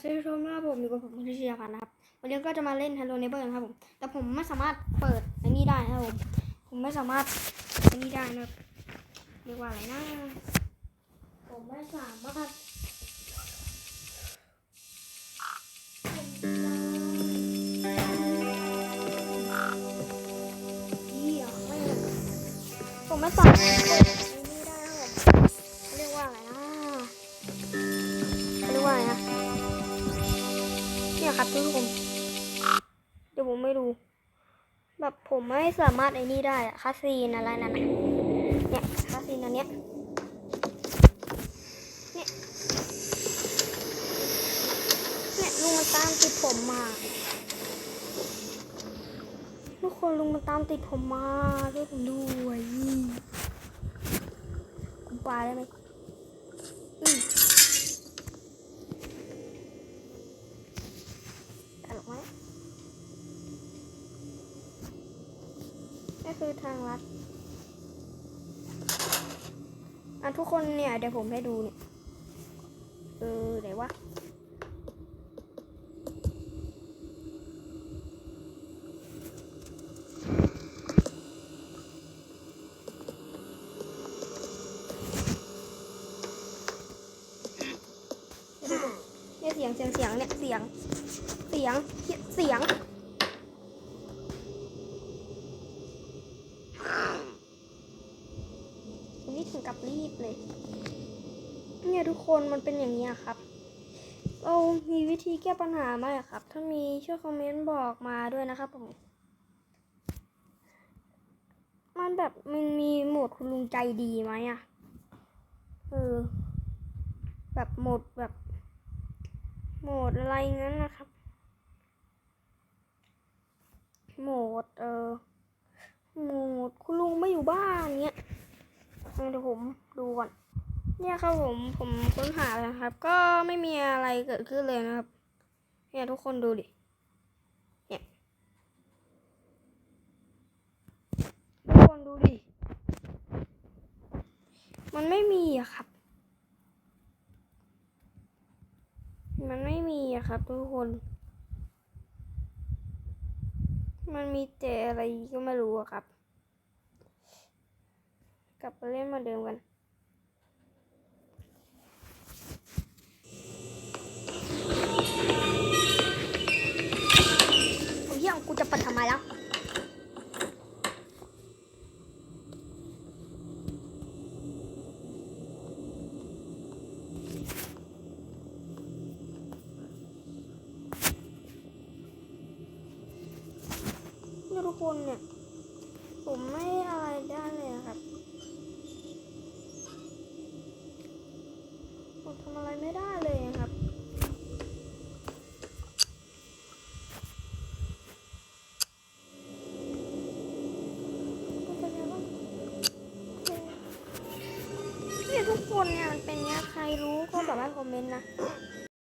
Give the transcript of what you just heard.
สวัสดีชมนะครับผมอยู่กับผมพิชยาพันธ์นะครับวันนี้ก็จะมาเล่น Hello Neighbor นะครับผม แต่ผมไม่สามารถเปิดไอ้นี่ได้นะครับผม ผมไม่สามารถไอ้นี่ได้นะเรียกว่าอะไรนะ ผมไม่สามารถผมไม่สามารถ ทุกคนเดี๋ยวผมไม่ดู แบบผมไม่สามารถไอ้นี่ได้อะคาซีนอะไรนั่นเนี่ยคาซีนอันเนี้ยเนี่ยเนี่ยลุงมันตามติดผมมาทุกคนลุงมันตามติดผมมาช่วยผมด้วยคุณปาได้ไหมอืม ตลกไหมนี่ คือทางลัดอะทุกคนเนี่ยเดี๋ยวผมให้ดูเนี่ยเออไหนวะเนี่ยเสียงเสียงเสียงเนี่ยเสียง เสียงเสียง ถึงกับรีบเลย เนี่ยทุกคนมันเป็นอย่างนี้ครับ เรามีวิธีแก้ปัญหาไหมอะครับ ถ้ามีช่วยคอมเมนต์บอกมาด้วยนะครับผม มันแบบมันมีโหมดคุณลุงใจดีไหมอะเออ แบบโหมดแบบ โหมดอะไรงั้นนะครับ โหมดเออโหมดคุณลุงไม่อยู่บ้านเนี้ย เดี๋ยวผมดูก่อนเนี่ยครับผมผมค้นหาแล้วครับ ก็ไม่มีอะไรเกิดขึ้นเลยนะครับ เนี่ยทุกคนดูดิเนี่ยทุกคนดูดิ มันไม่มีอะครับ มันไม่มีอะครับ ทุกคน มันมีแต่อะไรก็ไม่รู้อะครับ กลับไปเล่นมาเดิมกัน โอ้ยังกูจะปิดทำไมแล้วทุกคนเนี่ย ผมไม่อะไรได้เลยครับ ผมทำอะไรไม่ได้เลยอะครับเนี่ยทุกคนเนี่ยมันเป็นเนี้ยใครรู้ก็สามารถคอมเมนต์นะ